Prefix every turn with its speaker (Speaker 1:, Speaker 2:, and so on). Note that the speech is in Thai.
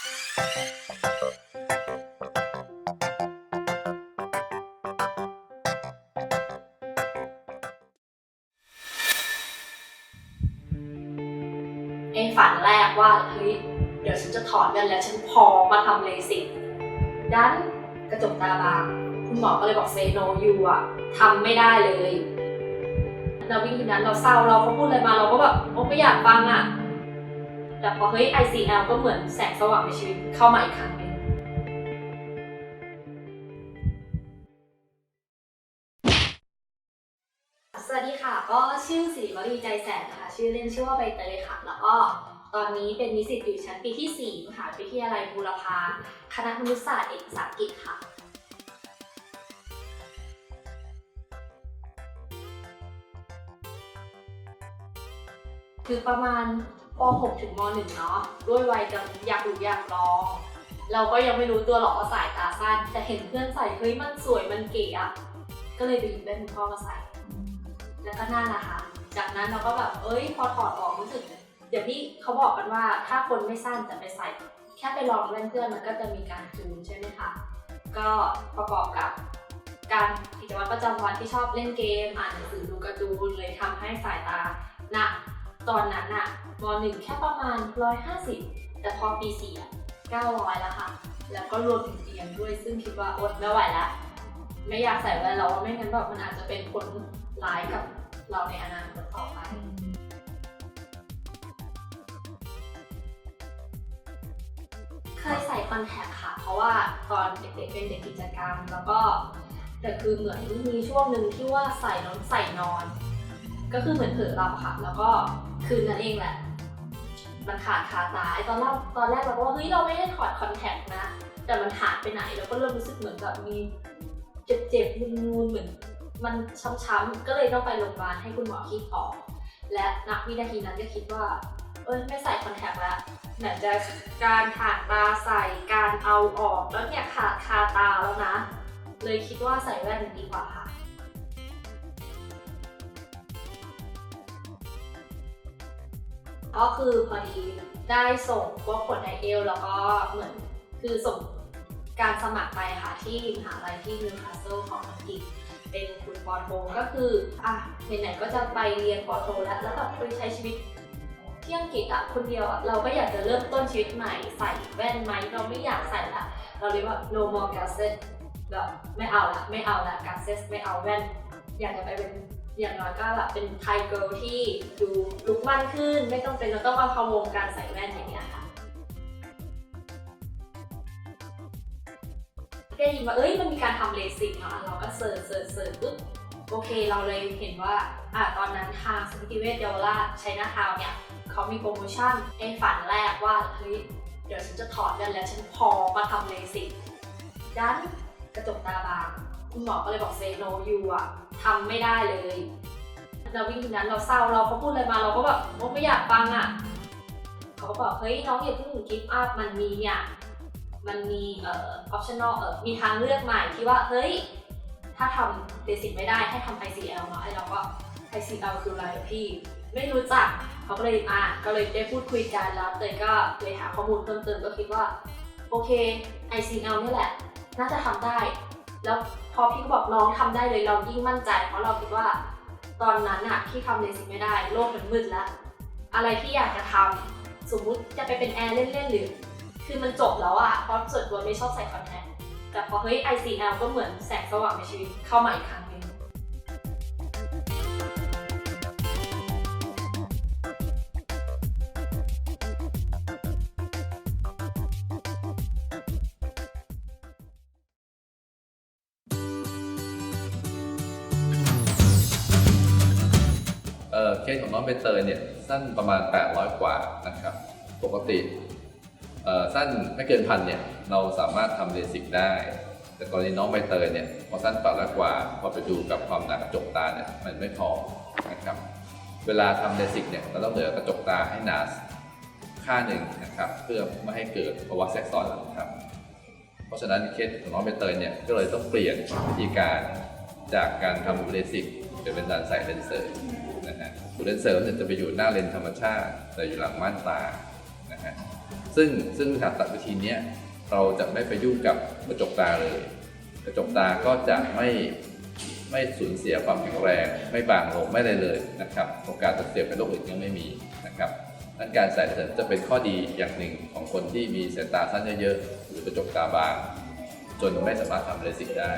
Speaker 1: ไอ้ฝันแรกว่าเฮ้ยเดี๋ยวฉันจะถอดแว่นแล้วฉันพอมาทำเลสิกดันกระจกตาบางคุณหมอก็เลยบอกเซโนยูอะทำไม่ได้เลยเราวิ่งทีนั้นเราเศร้าเราเขาพูดอะไรมาเราก็แบบโอ้ไม่อยากฟังอะ แต่พอเฮ้ย ICL ก็เหมือนแสงสว่างในชีวิตเข้ามาอีกครั้งหนึงสวัสดีค่ะ ก็ชื่อสิริวรีใจแสนนะคะ ชื่อเล่นชื่อว่าใบเตยค่ะ แล้วก็ตอนนี้เป็นนิสิตอยู่ชั้นปีที่ 4 มหาวิทยาลัยบูรพาคณะมนุษยศาสตร์เอกภาษาอังกฤษค่ะคือประมาณ ป .6 ถึงม .1 เนาะด้วยวัยกำลังอยากรู้อยากลอง เราก็ยังไม่รู้ตัวหรอกว่าสายตาสั้น แต่เห็นเพื่อนใส่เฮ้ยมันสวยมันเก๋อะก็เลยไปหยิบแว่นคุณพ่อมาใส่ แล้วก็นั่นนะคะจากนั้นเราก็แบบเอ้ยพอถอดออกรู้สึกเดี๋ยวที่เขาบอกกันว่าถ้าคนไม่สั้นจะไปใส่ แค่ไปลองเล่นเพื่อนมันก็จะมีการจูนใช่ไหมคะก็ประกอบกับการกิจวัตรประจำวันที่ชอบเล่นเกม อ่านหนังสือดูการ์ตูนเลยทำให้สายตาหนัก ตอนนั้นอะมหนึ่งแค่ประมาณ 150 แต่พอปีสี่อะ900 แล้วค่ะ แล้วก็รวมถึงเตียงด้วยซึ่งคิดว่าอดไม่ไหวแล้วไม่อยากใส่แว่นแล้วไม่งั้นแบบมันอาจจะเป็นผลร้ายกับเราในอนาคตต่อไปเคยใส่คอนแทคค่ะ เพราะว่าตอนเด็กๆเป็นเด็กกิจกรรม แล้วก็แต่คือเหมือนมีช่วงหนึ่งที่ว่าใส่นอนใส่นอน ก็คือเหมือนเผลอหลับค่ะ แล้วก็คืนนั้นเองแหละ มันขาดคาตาไอตอนแรกตอนแรกเราก็ว่าเฮ้ยเราไม่ได้ถอดคอนแทคนะ แต่มันหายไปไหนแล้วก็เริ่มรู้สึกเหมือนแบบมีเจ็บๆนูนๆเหมือนมันช้ำๆก็เลยต้องไปโรงพยาบาลให้คุณหมอคีบออก และนักวินาทีนั้นก็คิดว่า เอ้ยไม่ใส่คอนแทคแล้วไหนจะการถ่างตาใส่การเอาออกแล้วเนี่ยขาดคาตาแล้วนะ เลยคิดว่าใส่แว่นดีกว่าค่ะ ก็คือพอดีได้ส่งพวกผลไอเอลแล้วก็เหมือนคือส่งการสมัครไปค่ะที่มหาลัยที่นิวคาสเซิลของอังกฤษเป็นคุณปอโทก็คืออะไหนๆก็จะไปเรียนปอโทแล้วแล้วแบบไปใช้ชีวิตที่อังกฤษอะคนเดียวเราก็อยากจะเริ่มต้นชีวิตใหม่ใส่แว่นไหมเราไม่อยากใส่ละเราเรียกว่า no more glasses แบบไม่เอาละไม่เอาละ glasses ไม่เอาแว่น อยากจะไปเป็น อย่างน้อยก็แบบเป็นไทยเกิลที่ดูลุกมั่นขึ้น ไม่ต้องเป็นเราต้องมาพะวงการใส่แว่นอย่างเงี้ยค่ะได้ยินว่าเอ้ยมันมีการทำเลสิกเนาะเราก็เสิร์ชเสิร์ชเสิร์ชปุ๊บโอเคเราเลยเห็นว่าอะตอนนั้นทางสมิติเวชเยาวราชชัยนาทาวเนี่ยเขามีโปรโมชั่นไอฝันแรกว่าเฮ้ยเดี๋ยวฉันจะถอดแว่นแล้วฉันพอมมาทำเลสิกดันกระจกตาบาง คุณหมอก็เลยบอกเซโนยูอะทำไม่ได้เลยเราวิ่งทีนั้นเราเศร้าเราเขาพูดอะไรมาเราก็แบบโอ้ไม่อยากฟังอะเขาก็บอกเฮ้ยน้องอย่าเพิ่งกิฟต์อัพมันมีเนี่ยมันมีเอ่อ optional เอ่อมีทางเลือกใหม่ที่ว่าเฮ้ยถ้าทำเบสิกไม่ได้ให้ทำ ICL เนาะไอ้เราก็ ICL คืออะไรพี่ไม่รู้จักเขาก็เลยอะก็เลยได้พูดคุยกันแล้วเตยก็เลยหาข้อมูลเพิ่มเติมก็คิดว่าโอเค ICL นี่แหละ น่าจะทำได้ แล้ว พอพี่ก็บอกน้องทำได้เลยเรายิ่งมั่นใจ เพราะเราคิดว่า ตอนนั้นอะที่ทำเลสิกไม่ได้ โลกมันมืดแล้ว อะไรที่อยากจะทำสมมุติจะไปเป็นแอร์เล่นๆหรือ คือมันจบแล้วอะเพราะส่วนตัวไม่ชอบใส่คอนแทคแต่พอเฮ้ย ICL ก็เหมือนแสงสว่างในชีวิตเข้ามาอีกครั้ง
Speaker 2: สของน้องใบเตยเนี่ยสั้นประมาณ 800 กว่านะครับ ปกติสั้นไม่เกินพันเนี่ยเราสามารถทำเลสิกได้ แต่กรณีน้องใบเตยเนี่ยพอสั้น800กว่าพอไปดูกับความหนากระจกตาเนี่ยมันไม่พอนะครับ เวลาทำเลสิกเนี่ยเราต้องเหลือกระจกตาให้หนาค่าหนึ่งนะครับเพื่อไม่ให้เกิดภาวะแทรกซ้อนนะครับ เพราะฉะนั้นเคสของน้องใบเตยเนี่ยก็เลยต้องเปลี่ยนวิธีการจากการทำเลสิกเป็นการใส่เลนส์เสริมนะฮะ ตัวเลนเสริมเนี่ยจะไปอยู่หน้าเลนธรรมชาติ แต่อยู่หลังม่านตานะฮะซึ่งซึ่งผ่าตัดวิธีนี้เราจะไม่ไปยุ่งกับกระจกตาเลย กระจกตาก็จะไม่ไม่สูญเสียความแข็งแรง ไม่บางลงไม่เลยเลยนะครับโอกาสจะเสียเป็นโรคอื่นยังไม่มีนะครับดังนั้นการใส่เลนส์จะเป็นข้อดีอย่างหนึ่งของคนที่มีสายตาสั้นเยอะๆหรือกระจกตาบาง จนไม่สามารถทำเลสิกได้